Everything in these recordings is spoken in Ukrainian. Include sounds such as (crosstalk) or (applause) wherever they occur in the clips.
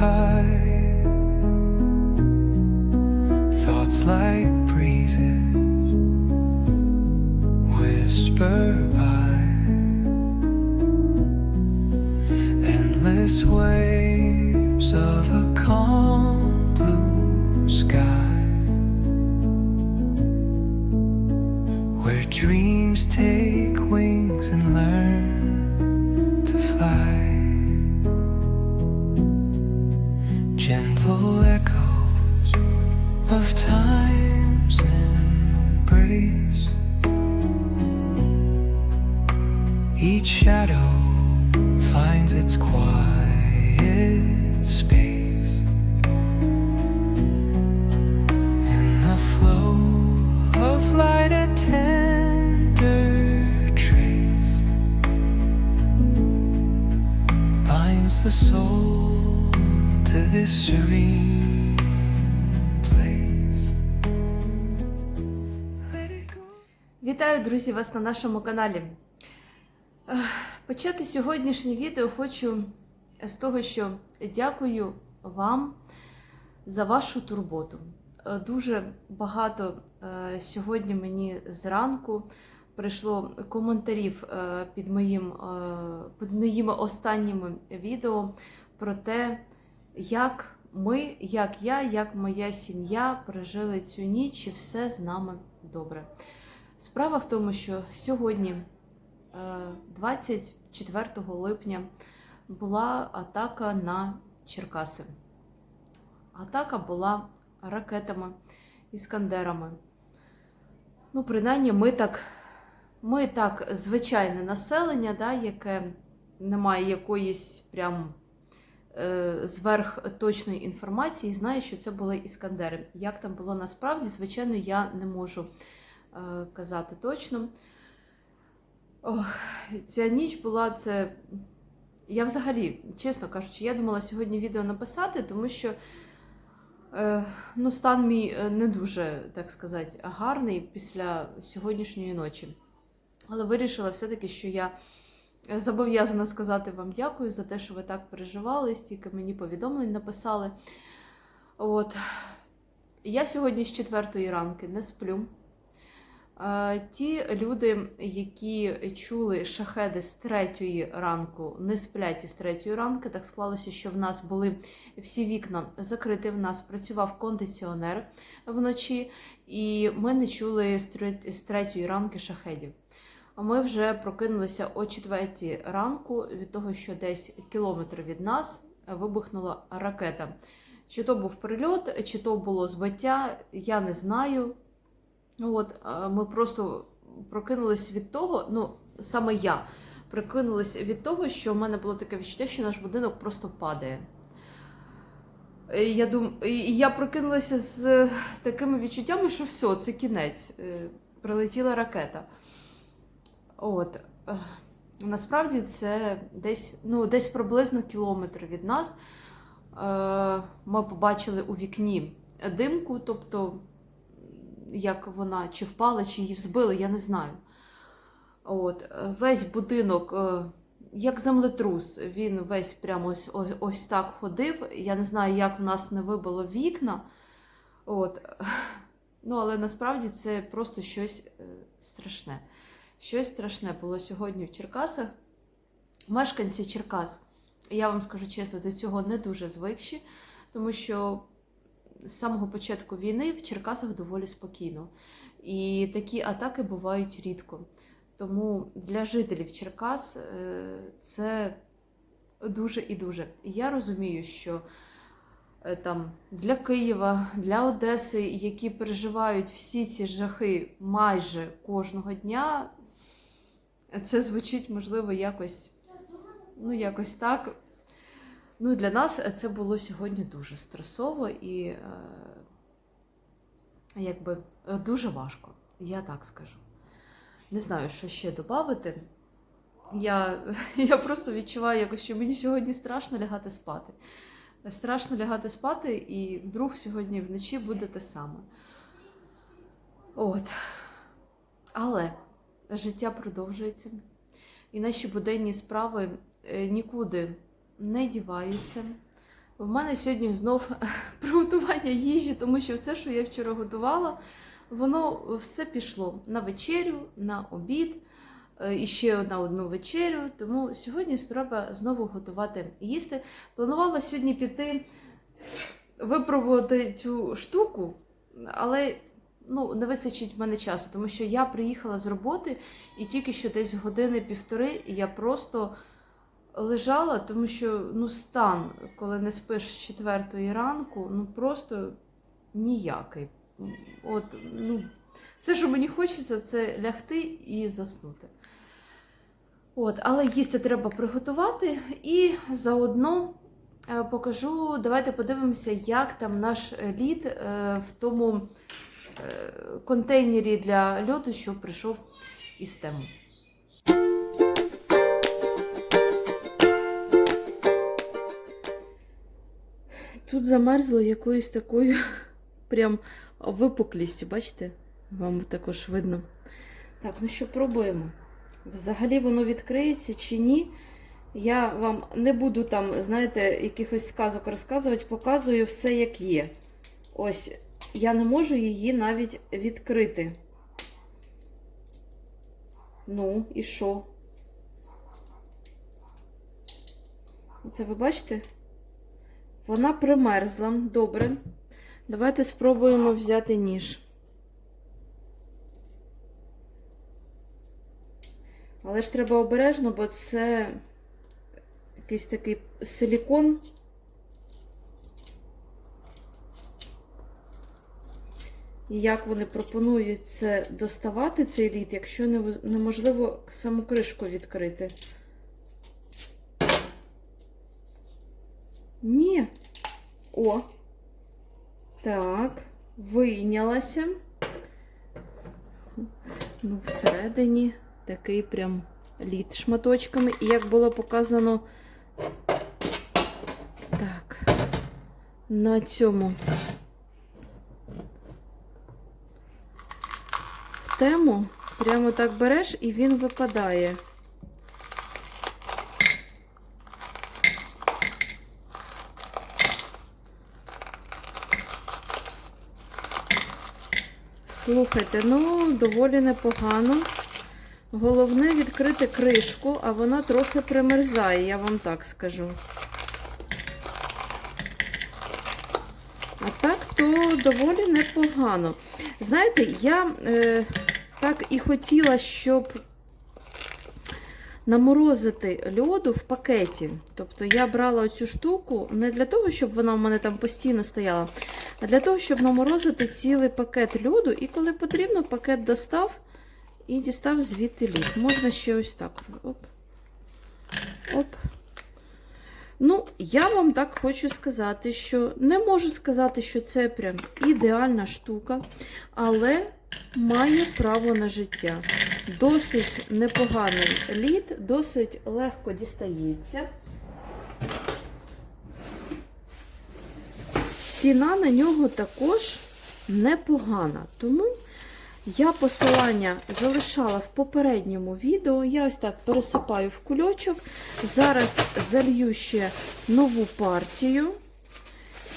high. Друзі, вас на нашому каналі. Почати сьогоднішнє відео хочу з того, що дякую вам за вашу турботу. Е, Дуже багато е, сьогодні мені зранку прийшло коментарів е, під моїм, під моїми останніми відео про те, як ми, як я, як моя сім'я пережили цю ніч і все з нами добре. Справа в тому, що сьогодні, е, 24 липня, була атака на Черкаси. Атака була ракетами, іскандерами. Ну, принаймні, ми так, ми так звичайне населення, да, яке не має якоїсь прям е, зверх точної інформації, знає, що це були іскандери. Як там було насправді, звичайно, я не можу е, казати точно. Ох, ця ніч була це. Я взагалі, чесно кажучи, я думала сьогодні відео написати, тому що е, ну, стан мій е, не дуже, так сказати, гарний після сьогоднішньої ночі. Але вирішила все-таки, що я зобов'язана сказати вам дякую за те, що ви так переживали, стільки мені повідомлень написали. От. Я сьогодні з четвертої ранки не сплю. Ті люди, які чули шахеди з третьої ранку, не сплять із третьої ранки. Так склалося, що в нас були всі вікна закриті. В нас працював кондиціонер вночі, і ми не чули з тре- з третьої ранки шахедів. Ми вже прокинулися о четвертій ранку від того, що десь кілометр від нас вибухнула ракета. Чи то був прильот, чи то було збиття, я не знаю. От, е, ми просто прокинулись від того, ну, саме я прокинулась від того, що в мене було таке відчуття, що наш будинок просто падає. І Я дум... я прокинулася з такими відчуттями, що все, це кінець. Е, Прилетіла ракета. От. е, Насправді це десь, ну, десь приблизно кілометр від нас. Е, Ми побачили у вікні димку, тобто як вона чи впала, чи її взбили, я не знаю. От, весь будинок, е, як землетрус, він весь прямо ось, ось, ось так ходив. Я не знаю, як в нас не вибило вікна. От. (laughs) Ну, але насправді це просто щось е, страшне. Щось страшне було сьогодні в Черкасах. Мешканці Черкас, я вам скажу чесно, до цього не дуже звикші, тому що з самого початку війни в Черкасах доволі спокійно. І такі атаки бувають рідко. Тому для жителів Черкас е, це дуже і дуже. Я розумію, що е, там для Києва, для Одеси, які переживають всі ці жахи майже кожного дня, це звучить, можливо, якось, ну, якось так. Ну, для нас це було сьогодні дуже стресово і е, якби е, дуже важко, я так скажу. Не знаю, що ще додати. Я, (laughs) я просто відчуваю, якось, що мені сьогодні страшно лягати спати. Страшно лягати спати, і вдруг сьогодні вночі буде те саме. От. Але життя продовжується, і наші буденні справи е, нікуди не діваються. В мене сьогодні знов (laughs) приготування їжі, тому що все, що я вчора готувала, воно все пішло на вечерю, на обід е, і ще на одну вечерю. Тому сьогодні треба знову готувати їсти. Планувала сьогодні піти випробувати цю штуку, але ну, не вистачить в мене часу, тому що я приїхала з роботи і тільки що десь години-півтори я просто лежала, тому що ну, стан, коли не спиш з четвертої ранку, ну просто ніякий. От, ну, все, що мені хочеться, це лягти і заснути. От, але їсти треба приготувати і заодно е, покажу, давайте подивимося, як там наш лід е, в тому е, контейнері для льоду, що прийшов із тему. Тут замерзло якоюсь такою (laughs) прям випуклістю, бачите? Вам також видно. Так, ну що, пробуємо. Взагалі воно відкриється чи ні. Я вам не буду там, знаєте, якихось сказок розказувати, показую все, як є. Ось, я не можу її навіть відкрити. Ну, і що? Це ви бачите? Вона примерзла. Добре. Давайте спробуємо взяти ніж. Але ж треба обережно, бо це якийсь такий силікон. І як вони пропонують це доставати, цей лід, якщо неможливо саму кришку відкрити. Ні. О. Так, вийнялася. Ну, всередині такий прям лід шматочками. І як було показано так, на цьому тему прямо так береш і він випадає. Слухайте, ну, доволі непогано. Головне відкрити кришку, а вона трохи примерзає, я вам так скажу. А так, то доволі непогано. Знаєте, я е, так і хотіла, щоб наморозити льоду в пакеті. Тобто я брала цю штуку не для того, щоб вона в мене там постійно стояла, для того, щоб наморозити цілий пакет льоду, і коли потрібно, пакет достав і дістав звідти лід. Можна ще ось так. Оп. Оп. Ну, я вам так хочу сказати, що не можу сказати, що це прям ідеальна штука, але має право на життя. Досить непоганий лід, досить легко дістається. Ціна на нього також непогана. Тому я посилання залишала в попередньому відео. Я ось так пересипаю в кульочок. Зараз залью ще нову партію.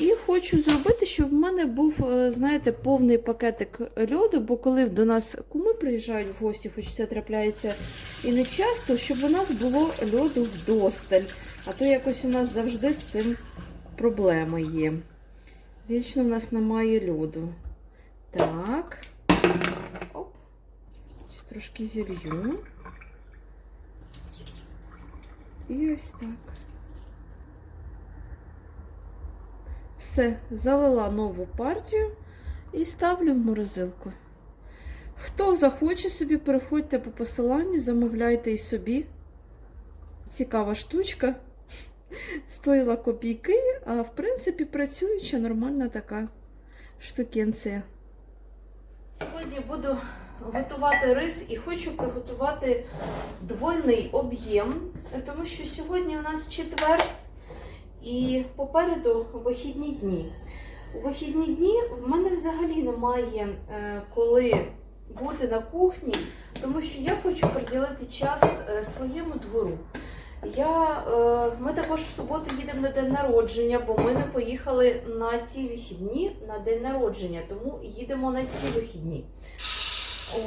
І хочу зробити, щоб в мене був, е, знаєте, повний пакетик льоду, бо коли до нас куми приїжджають в гості, хоч це трапляється і не часто, щоб у нас було льоду вдосталь. А то якось у нас завжди з цим проблеми є. Вічно в нас немає льоду. Так. Оп. Трошки зілью. І ось так. Все, залила нову партію і ставлю в морозилку. Хто захоче собі, переходьте по посиланню, замовляйте і собі. Цікава штучка. Стоїла копійки, а в принципі працююча нормальна така штукенція. Сьогодні буду готувати рис і хочу приготувати двойний об'єм, тому що сьогодні у нас четвер і попереду вихідні дні. У вихідні дні в мене взагалі немає е, коли бути на кухні, тому що я хочу приділити час е, своєму двору. Я, е, ми також в суботу їдемо на день народження, бо ми не поїхали на ці вихідні на день народження, тому їдемо на ці вихідні.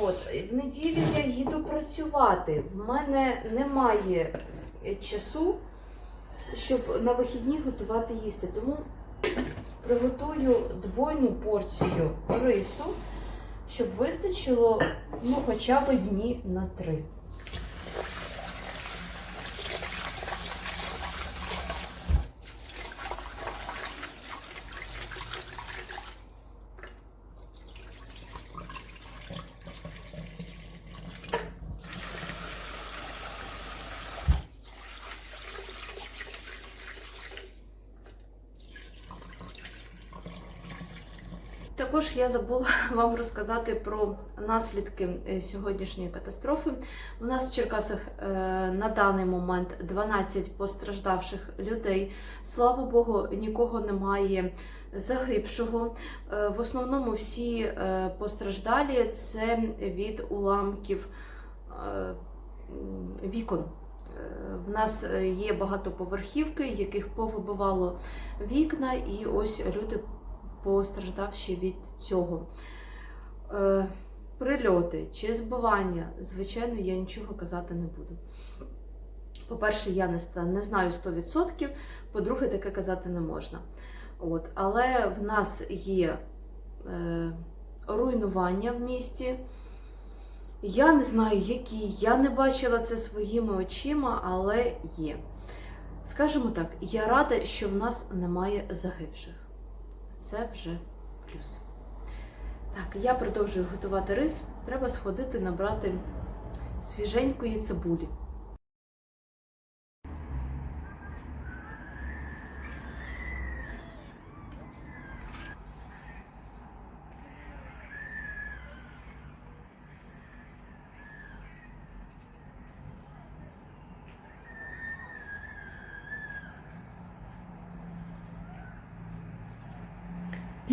От, в неділю я їду працювати. В мене немає е, часу, щоб на вихідні готувати їсти. Тому приготую двойну порцію рису, щоб вистачило ну, хоча б дні на три. Я забула (laughs) вам розказати про наслідки е, сьогоднішньої катастрофи. У нас в Черкасах е, на даний момент 12 постраждавших людей. Слава Богу, нікого немає загибшого. Е, В основному всі постраждалі це від уламків вікон. В нас є багатоповерхівки, яких повибивало вікна, і ось люди постраждавши від цього. Е, прильоти чи збивання, звичайно, я нічого казати не буду. По-перше, я не, не знаю 100%, по-друге, таке казати не можна. От. Але в нас є е, руйнування в місті. Я не знаю, які, я не бачила це своїми очима, але є. Скажімо так, я рада, що в нас немає загибших. Це вже плюс. Так, я продовжую готувати рис. Треба сходити набрати свіженької цибулі.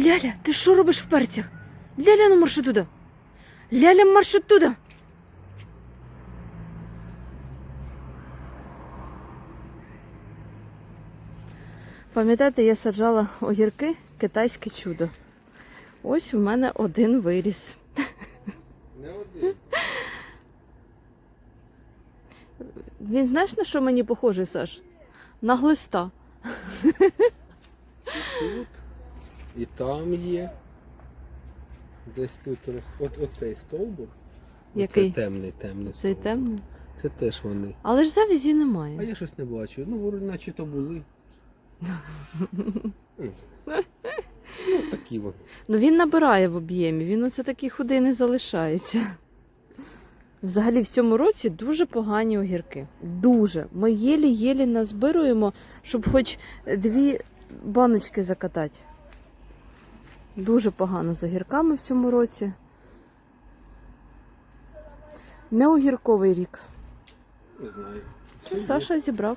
Ляля, ти що робиш в перцях? Ляля, ну марш туди. Ляля, марш туди. Пам'ятаєте, я саджала огірки китайське чудо. Ось у мене один виріс. Не один. Він знаєш на що мені похожий, Саш? На глиста. Тут і там є. Десь тут роз... От оцей стовбур. Який? Це темний, темний Цей стовбур. темний. Це теж вони. Але ж завізі немає. А я щось не бачу. Ну, вроде наче то були. (laughs) Не знаю. Ну, такі вони. Ну він набирає в об'ємі, він оце такий худий не залишається. Взагалі в цьому році дуже погані огірки. Дуже. Ми єлі-єлі назбируємо, щоб хоч дві баночки закатати. Дуже погано з огірками в цьому році. Не огірковий рік. Не знаю. Ну, Саша зібрав.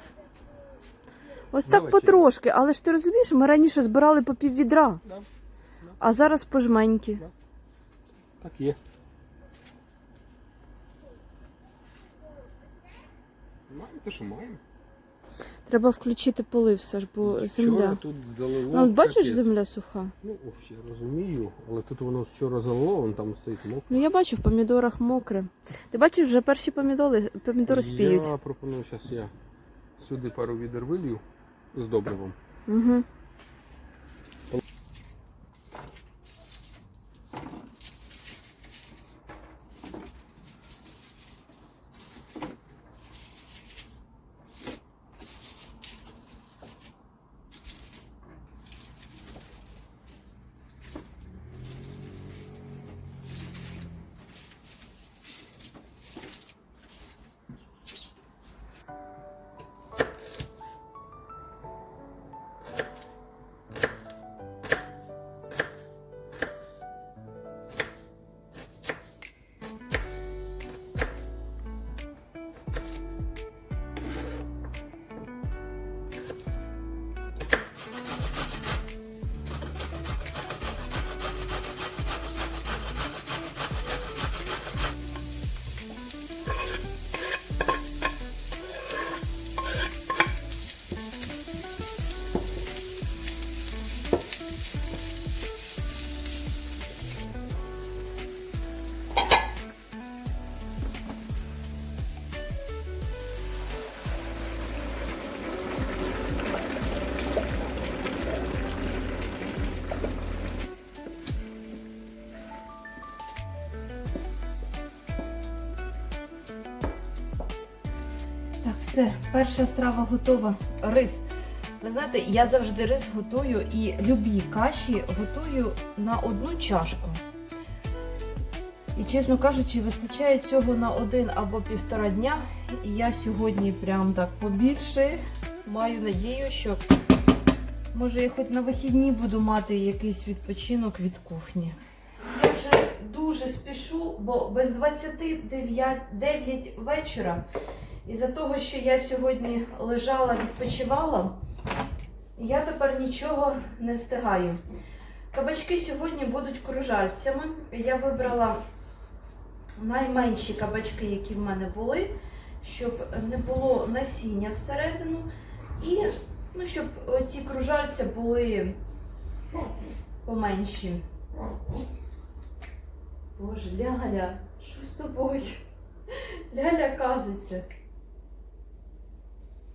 Ось так потрошки, але ж ти розумієш, ми раніше збирали по пів відра, Да. а зараз по жменьки. Так є. Маємо те, що маємо. Треба включити полив, ж бо Вчора земля. тут залило. Ну, от бачиш, капець. земля суха. Ну, ух, я розумію, але тут воно вчора залило, вон там стоїть мокро. Ну я бачу, в помідорах мокре. Ти бачиш, вже перші помідори, помідори спіють. Я пропоную зараз я сюди пару відер вилью з добривом. Угу. Все, перша страва готова. Рис. Ви знаєте, я завжди рис готую і любі каші готую на одну чашку. І, чесно кажучи, вистачає цього на один або півтора дня. І я сьогодні прям так побільше маю надію, що може я хоч на вихідні буду мати якийсь відпочинок від кухні. Я вже дуже спішу, бо без 29 9 вечора. Із-за того, що я сьогодні лежала, відпочивала, я тепер нічого не встигаю. Кабачки сьогодні будуть кружальцями. Я вибрала найменші кабачки, які в мене були, щоб не було насіння всередину. І ну, щоб ці кружальця були поменші. Боже, Ляля, що з тобою? Ляля казиться.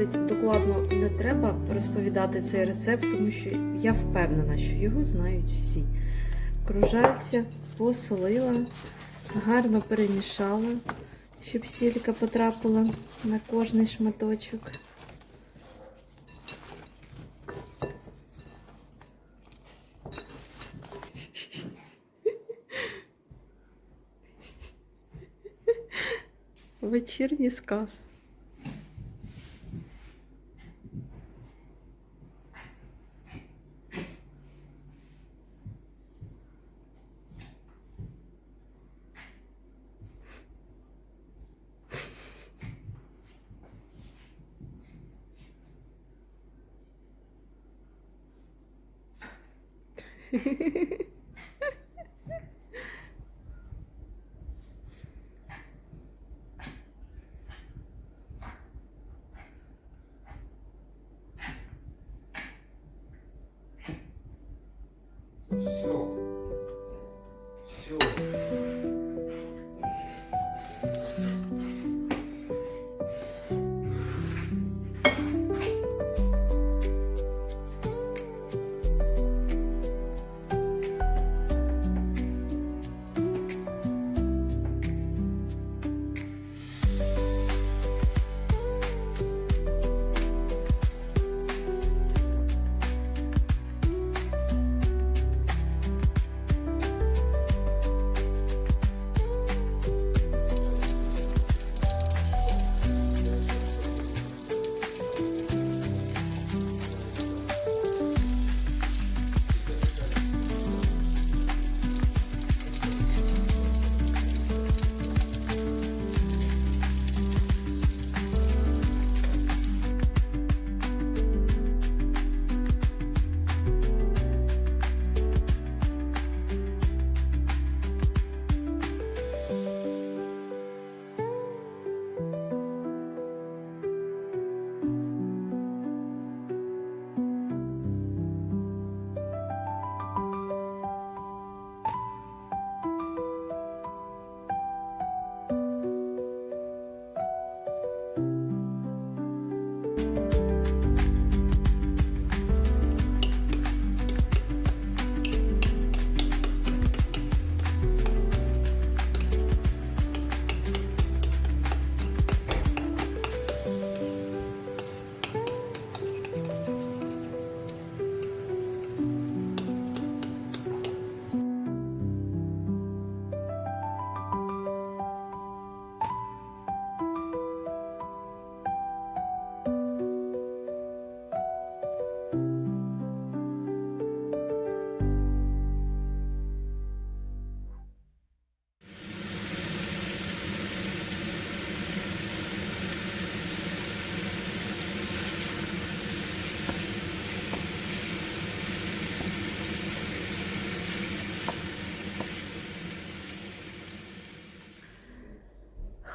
досить докладно не треба розповідати цей рецепт, тому що я впевнена, що його знають всі. Кружальця посолила, гарно перемішала, щоб сілька потрапила на кожний шматочок. Вечірній сказ. Все.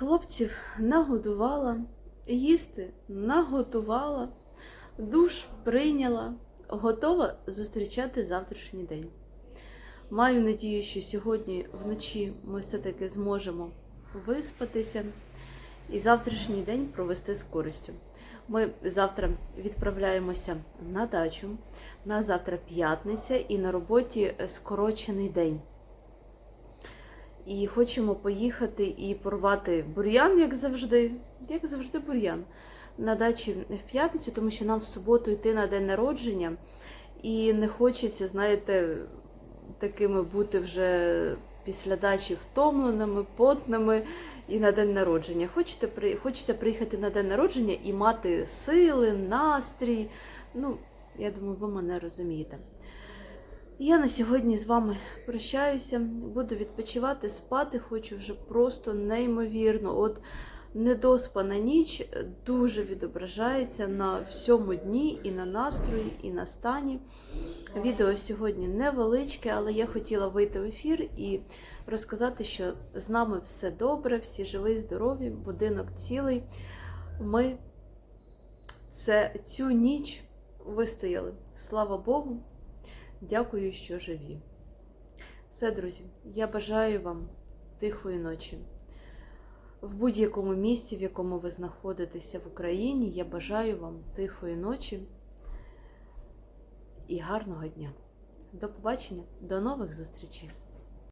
Хлопців нагодувала, їсти наготувала, душ прийняла, готова зустрічати завтрашній день. Маю надію, що сьогодні вночі ми все-таки зможемо виспатися і завтрашній день провести з користю. Ми завтра відправляємося на дачу. На завтра п'ятниця і на роботі скорочений день. І хочемо поїхати і порвати бур'ян, як завжди, як завжди, бур'ян на дачі в п'ятницю, тому що нам в суботу йти на день народження, і не хочеться, знаєте, такими бути вже після дачі втомленими, потними і на день народження. Хочете, при- хочеться приїхати на день народження і мати сили, настрій. Ну, я думаю, ви мене розумієте. Я на сьогодні з вами прощаюся, буду відпочивати, спати хочу вже просто неймовірно. От недоспана ніч дуже відображається на всьому дні, і на настрої, і на стані. Відео сьогодні невеличке, але я хотіла вийти в ефір і розказати, що з нами все добре, всі живі, здорові, будинок цілий. Ми це цю ніч вистояли. Слава Богу. Дякую, що живі. Все, друзі, я бажаю вам тихої ночі. В будь-якому місці, в якому ви знаходитеся в Україні, я бажаю вам тихої ночі і гарного дня. До побачення, до нових зустрічей!